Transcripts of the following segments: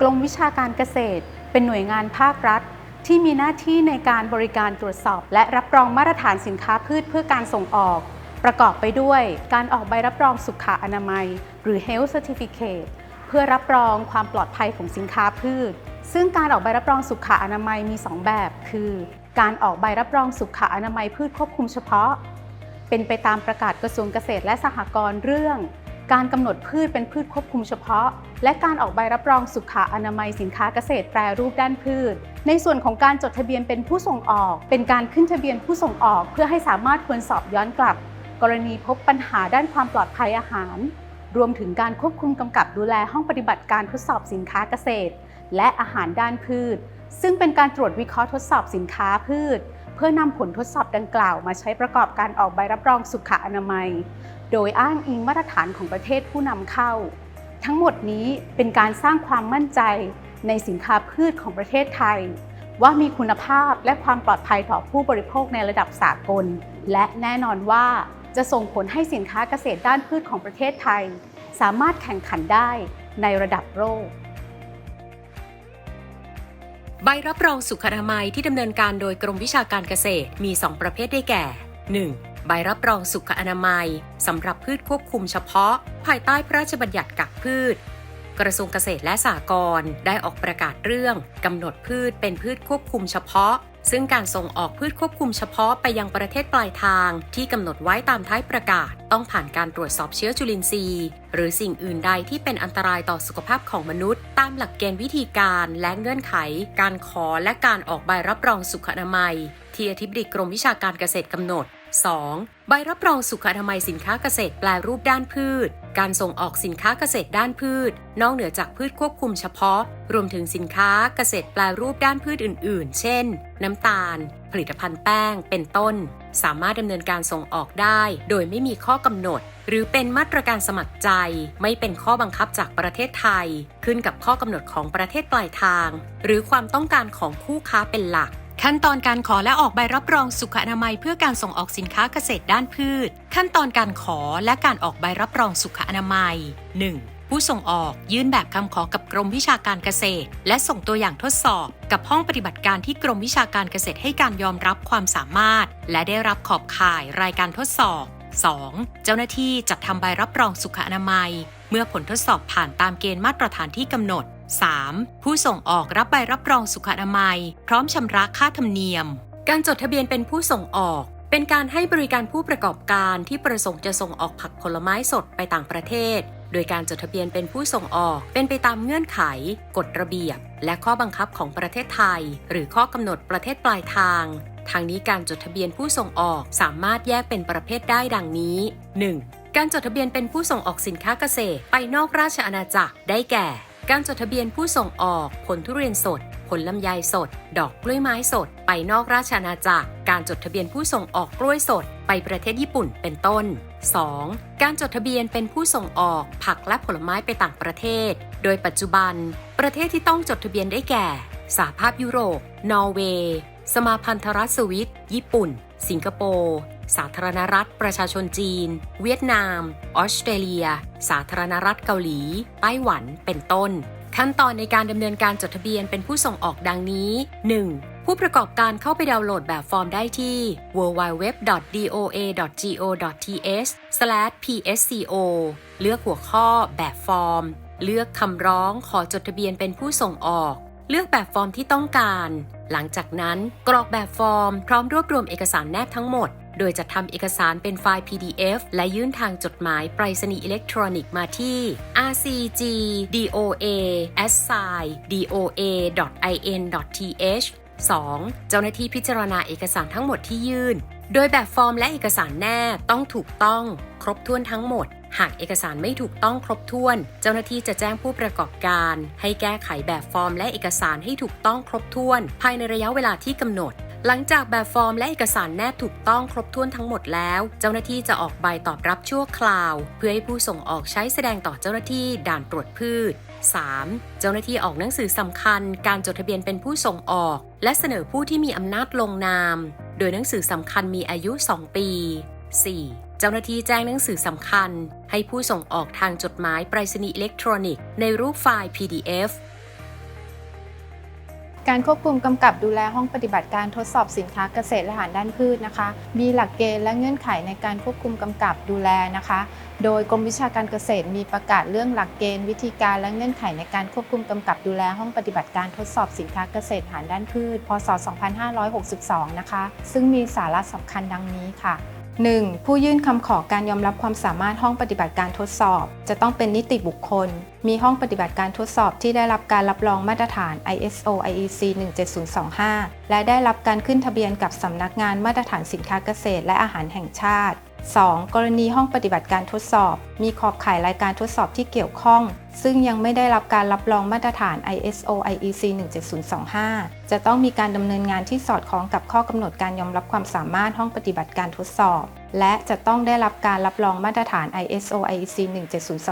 กรมวิชาการเกษตร เป็นหน่วยงานภาครัฐ ที่มีหน้าที่ในการบริการตรวจสอบ และรับรองมาตรฐานสินค้าพืชเพื่อการส่งออก ประกอบไปด้วย การออกใบรับรองสุขอนามัย หรือ Health Certificate เพื่อรับรองความปลอดภัยของสินค้าพืช ซึ่งการออกใบรับรองสุขอนามัยมี 2 แบบ คือ การออกใบรับรองสุขอนามัยพืชควบคุมเฉพาะ เป็นไปตามประกาศกระทรวงเกษตรและสหกรณ์เรื่อง การกำหนดพืชเป็นพืชควบคุมเฉพาะ และการออกใบรับรองสุขอนามัยสินค้าเกษตรแปรรูปด้านพืช ในส่วนของการจดทะเบียนเป็นผู้ส่งออก เป็นการขึ้นทะเบียนผู้ส่งออก เพื่อให้สามารถทวนสอบย้อนกลับ กรณีพบปัญหาด้านความปลอดภัยอาหาร รวมถึงการควบคุมกำกับดูแลห้องปฏิบัติการทดสอบสินค้าเกษตร และอาหารด้านพืช ซึ่งเป็นการตรวจวิเคราะห์ทดสอบสินค้าพืช เพื่อนำผลทดสอบดังกล่าวมาใช้ประกอบการออกใบรับรองสุขอนามัย โดยอ้างอิงมาตรฐานของประเทศผู้นำเข้า ทั้งหมดนี้เป็นการสร้างความมั่นใจในสินค้าพืชของประเทศไทย ว่ามีคุณภาพและความปลอดภัยต่อผู้บริโภคในระดับสากล และแน่นอนว่าจะส่งผลให้สินค้าเกษตรด้านพืชของประเทศไทย สามารถแข่งขันได้ในระดับโลก ใบรับรองสุขอนามัยที่ดำเนินการโดยกรมวิชาการเกษตรมี 2 ประเภทได้แก่ 1. ใบรับรองสุขอนามัยสำหรับพืชควบคุมเฉพาะ ภายใต้พระราชบัญญัติกักพืช กระทรวงเกษตรและสหกรณ์ได้ออกประกาศเรื่องกำหนดพืชเป็นพืชควบคุมเฉพาะ ซึ่งการส่งออกพืชควบคุมเฉพาะไปยังประเทศปลายทางที่กำหนดไว้ตามท้ายประกาศ ต้องผ่านการตรวจสอบเชื้อจุลินทรีย์ หรือสิ่งอื่นใดที่เป็นอันตรายต่อสุขภาพของมนุษย์ ตามหลักเกณฑ์วิธีการและเงื่อนไข การขอและการออกใบรับรองสุขอนามัย ที่อธิบดีกรมวิชาการเกษตรกำหนด 2. ใบรับรองสุขอนามัยสินค้าเกษตรแปลรูปด้านพืช การส่งออกสินค้าเกษตรด้านพืช นอกเหนือจากพืชควบคุมเฉพาะ รวมถึงสินค้าเกษตรแปลรูปด้านพืชอื่น ๆ เช่น น้ำตาล ผลิตภัณฑ์แป้ง เป็นต้น สามารถดำเนินการส่งออกได้ โดยไม่มีข้อกำหนด หรือเป็นมาตรการสมัครใจ ไม่เป็นข้อบังคับจากประเทศไทย ขึ้นกับข้อกำหนดของประเทศปลายทาง หรือความต้องการของคู่ค้าเป็นหลัก ขั้นตอนการขอและออกใบรับรองสุขอนามัย เพื่อการส่งออกสินค้าเกษตรด้านพืช ขั้นตอนการขอและการออกใบรับรองสุขอนามัย 1. ผู้ส่งออกยื่นแบบคำขอกับกรมวิชาการเกษตร และส่งตัวอย่างทดสอบ กับห้องปฏิบัติการที่กรมวิชาการเกษตรให้การยอมรับความสามารถ และได้รับขอบข่ายรายการทดสอบ 2. เจ้าหน้าที่จัดทำใบรับรองสุขอนามัย เมื่อผลทดสอบผ่านตามเกณฑ์มาตรฐานที่กำหนด 3. ผู้ส่งออกรับใบรับรองสุขอนามัย พร้อมชำระค่าธรรมเนียม การจดทะเบียนเป็นผู้ส่งออก เป็นการให้บริการผู้ประกอบการที่ประสงค์จะส่งออกผักผลไม้สดไปต่างประเทศ โดยการจดทะเบียนเป็นผู้ส่งออก เป็นไปตามเงื่อนไข กฎระเบียบ และข้อบังคับของประเทศไทย หรือข้อกำหนดประเทศปลายทางทางนี้การจดทะเบียนผู้ส่งออกสามารถแยกเป็นประเภทได้ดังนี้ 1. การจดทะเบียนเป็นผู้ส่งออกสินค้าเกษตรไปนอกราชอาณาจักรได้แก่ การจดทะเบียนผู้ส่งออกผลทุเรียนสด ผลลำไยสด ดอกกล้วยไม้สด ไปนอกราชอาณาจักร การจดทะเบียนผู้ส่งออกกล้วยสด ไปประเทศญี่ปุ่นเป็นต้น 2. การจดทะเบียนเป็นผู้ส่งออกผักและผลไม้ไปต่างประเทศ โดยปัจจุบัน ประเทศที่ต้องจดทะเบียนได้แก่ สหภาพยุโรป นอร์เวย์ สมาพันธรัฐสวิต ญี่ปุ่น สิงคโปร์ สาธารณรัฐ ประชาชนจีน เวียดนาม ออสเตรเลีย สาธารณรัฐเกาหลี ไต้หวัน เป็นต้น ขั้นตอนในการดำเนินการจดทะเบียนเป็นผู้ส่งออกดังนี้ 1. ผู้ประกอบการเข้าไปดาวน์โหลดแบบฟอร์มได้ที่ www.doa.go.th/psco เลือกหัวข้อแบบฟอร์ม เลือกคำร้องขอจดทะเบียนเป็นผู้ส่งออก เลือกแบบฟอร์มที่ต้องการ หลังจากนั้นกรอกแบบฟอร์มพร้อมรวบรวมเอกสารแนบทั้งหมด โดยจะทำเอกสารเป็นไฟล์ PDF และยื่นทางจดหมายไปรษณีย์อิเล็กทรอนิกส์มาที่ rcg doa assign doa in th 2. เจ้าหน้าที่พิจารณาเอกสารทั้งหมดที่ยื่น โดยแบบฟอร์มและเอกสารแนบต้องถูกต้อง ครบถ้วนทั้งหมด หากเอกสารไม่ถูกต้องครบถ้วน เจ้าหน้าที่จะแจ้งผู้ประกอบการ ให้แก้ไขแบบฟอร์มและเอกสารให้ถูกต้องครบถ้วน ภายในระยะเวลาที่กำหนด หลังจากแบบฟอร์มและเอกสารแนบถูกต้องครบถ้วนทั้งหมดแล้ว เจ้าหน้าที่จะออกใบตอบรับชั่วคราว เพื่อให้ผู้ส่งออกใช้แสดงต่อเจ้าหน้าที่ด่านตรวจพืช 3. เจ้าหน้าที่ออกหนังสือสำคัญ การจดทะเบียนเป็นผู้ส่งออก และเสนอผู้ที่มีอำนาจลงนาม โดยหนังสือสำคัญมีอายุ 2 ปี 4. เจ้าหน้าที่แจ้งหนังสือสำคัญ ให้ผู้ส่งออกทางจดหมายไปรษณีย์อิเล็กทรอนิกส์ในรูปไฟล์ PDF การควบคุมกำกับดูแลห้องปฏิบัติการทดสอบสินค้าเกษตรและอาหารด้านพืชนะคะ มีหลักเกณฑ์และเงื่อนไขในการควบคุมกำกับดูแลนะคะ โดยกรมวิชาการเกษตรมีประกาศเรื่องหลักเกณฑ์ วิธีการและเงื่อนไขในการควบคุมกำกับดูแลห้องปฏิบัติการทดสอบสินค้าเกษตรอาหารด้านพืช พศ 2562 นะคะ ซึ่งมีสาระสำคัญดังนี้ค่ะ 1. ผู้ยื่นคำขอการยอมรับความสามารถห้องปฏิบัติการทดสอบ จะต้องเป็นนิติบุคคล มีห้องปฏิบัติการทดสอบที่ได้รับการรับรองมาตรฐาน ISO IEC 17025 และได้รับการขึ้นทะเบียนกับสำนักงานมาตรฐานสินค้าเกษตรและอาหารแห่งชาติ 2. กรณีห้องปฏิบัติการทดสอบ มีขอบข่ายรายการทดสอบที่เกี่ยวข้อง ซึ่งยังไม่ได้รับการรับรองมาตรฐาน ISO IEC 17025 จะต้องมีการดำเนินงานที่สอดคล้องกับข้อกำหนดการยอมรับความสามารถห้องปฏิบัติการทดสอบ และจะต้องได้รับการรับรองมาตรฐาน ISO IEC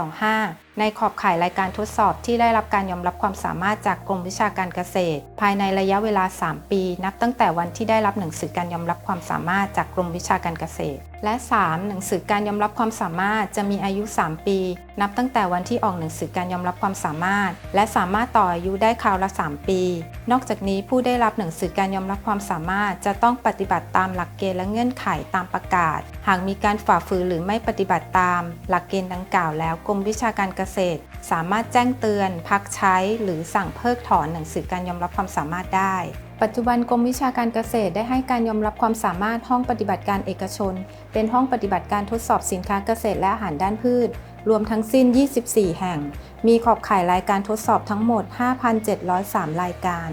17025 ในขอบข่ายรายการทดสอบที่ได้รับการยอมรับความสามารถจากกรมวิชาการเกษตร ภายในระยะเวลา 3 ปี นับตั้งแต่วันที่ได้รับหนังสือการยอมรับความสามารถจากกรมวิชาการเกษตร และ 3. หนังสือการยอมรับความสามารถจะมีอายุ 3 ปี นับตั้งแต่วันที่ออกหนังสือการยอมรับความสามารถ และสามารถต่ออายุได้คราวละ 3 ปี นอกจากนี้ผู้ได้รับหนังสือการยอมรับความสามารถ จะต้องปฏิบัติตามหลักเกณฑ์และเงื่อนไขตามประกาศ หากมีการฝ่าฝืนหรือไม่ปฏิบัติตาม หลักเกณฑ์ดังกล่าวแล้วกรมวิชาการเกษตร สามารถแจ้งเตือน พักใช้ หรือสั่งเพิกถอนหนังสือการยอมรับความสามารถได้ปัจจุบันกรมวิชาการเกษตรได้ให้การยอมรับความสามารถห้องปฏิบัติการเอกชน เป็นห้องปฏิบัติการทดสอบสินค้าเกษตรและอาหารด้านพืช รวมทั้งสิ้น 24 แห่ง มีขอบข่ายรายการทดสอบทั้งหมด 5,703 รายการ